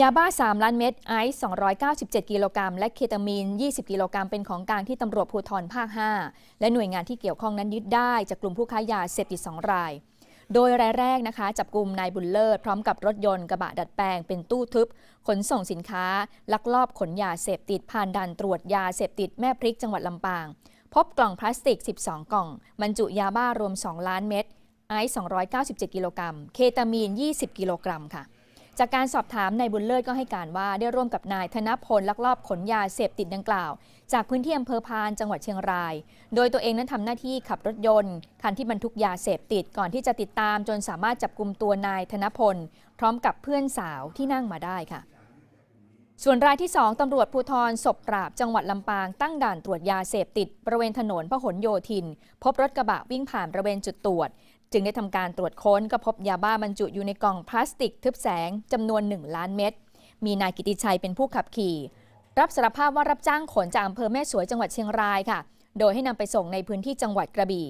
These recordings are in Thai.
ยาบ้า 3 ล้านเม็ดไอซ์297 กิโลกรัม และเคตามีน 20 กิโลกรัมเป็นของกลางที่ตำรวจภูธรภาค 5 และหน่วยงานที่เกี่ยวข้องนั้นยึดได้จากกลุ่มผู้ค้ายาเสพติด 2 ราย โดยรายแรกนะคะ จับกลุ่มนายบุญเลิศ พร้อมกับรถยนต์กระบะดัดแปลงเป็นตู้ทึบ ขนส่งสินค้า ลักลอบขนยาเสพติดผ่านด่านตรวจยาเสพติดแม่พริกจังหวัดลำปาง พบกล่องพลาสติก 12 กล่องบรรจุยาบ้ารวม 2 ล้านเม็ดไอซ์297 กิโลกรัม เคตามีน 20 กิโลกรัมค่ะ จากการสอบถามนายบุญเลิศก็ให้การว่าได้ร่วมกับนายธนพลลักลอบขนยาเสพติดดังกล่าว จากพื้นที่อำเภอพานจังหวัดเชียงราย โดยตัวเองนั้นทำหน้าที่ขับรถยนต์ คันที่บรรทุกยาเสพติดก่อนที่จะติดตามจนสามารถจับกลุ่มตัวนายธนพล พร้อมกับเพื่อนสาวที่นั่งมาได้ค่ะ ส่วนรายที่ 2ตำรวจภูธรศพปราบจังหวัดลำปางตั้งด่านตรวจยาเสพติดบริเวณถนนพหลโยธิน พบรถกระบะวิ่งผ่านบริเวณจุดตรวจ จึงได้ทำการตรวจค้นก็พบยาบ้าบรรจุอยู่ในกล่องพลาสติกทึบแสงจำนวน 1 ล้านเม็ด มีนายกิติชัยเป็นผู้ขับขี่ รับสารภาพว่ารับจ้างขนจากอำเภอแม่สวยจังหวัดเชียงรายค่ะ โดยให้นำไปส่งในพื้นที่จังหวัดกระบี่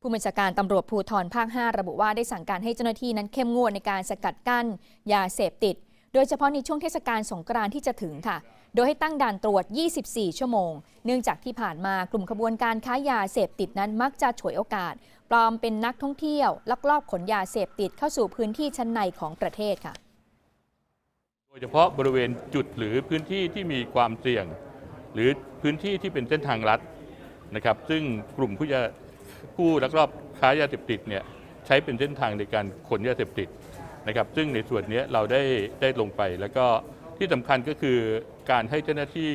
ผู้บัญชาการตำรวจภูธรภาค 5 ระบุว่าได้สั่งการให้เจ้าหน้าที่นั้นเข้มงวดในการสกัดกั้น ยาเสพติด โดยเฉพาะในช่วงเทศกาลสงกรานต์ที่จะถึงค่ะ โดยให้ตั้งด่านตรวจ 24 ชั่วโมง เนื่องจากที่ผ่านมากลุ่มขบวนการค้ายาเสพติดนั้นมักจะฉวยโอกาส ปลอมเป็นนักท่องเที่ยว ลักลอบขนยาเสพติดเข้าสู่พื้นที่ชั้นในของประเทศค่ะ โดยเฉพาะบริเวณจุดหรือพื้นที่ที่มีความเสี่ยง หรือพื้นที่ที่เป็นเส้นทางลัดนะครับ ซึ่งกลุ่มผู้ยาผู้ลักลอบค้ายาเสพติดเนี่ยใช้เป็นเส้นทางในการขนยาเสพติด นะครับซึ่งในส่วนนี้เราได้ได้ลงไป แล้วก็ที่สำคัญก็คือการให้เจ้าหน้าที่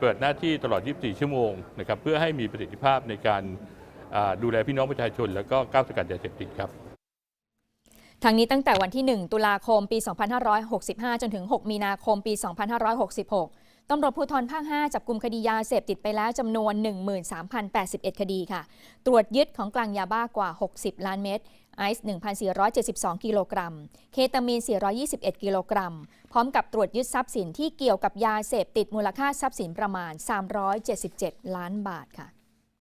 เปิดหน้าที่ตลอด 24 ชั่วโมงนะครับเพื่อให้มีประสิทธิภาพในการดูแลพี่น้องประชาชน แล้วก็ก้าวสกัดยาเสพติดครับทางนี้ตั้งแต่วันที่ 1 ตุลาคมปี 2565 จนถึง 6 มีนาคมปี 2566 ตำรวจภูธรภาค 5 จับกลุ่มคดียาเสพติดไปแล้วจำนวน 13,081 คดีค่ะ ตรวจยึดของกลางยาบ้ากว่า 60 ล้านเม็ด ไอซ์ 1,472 กิโลกรัม เคตามีน 421 กิโลกรัม พร้อมกับตรวจยึดทรัพย์สินที่เกี่ยวกับยาเสพติดมูลค่าทรัพย์สินประมาณ 377 ล้านบาทค่ะ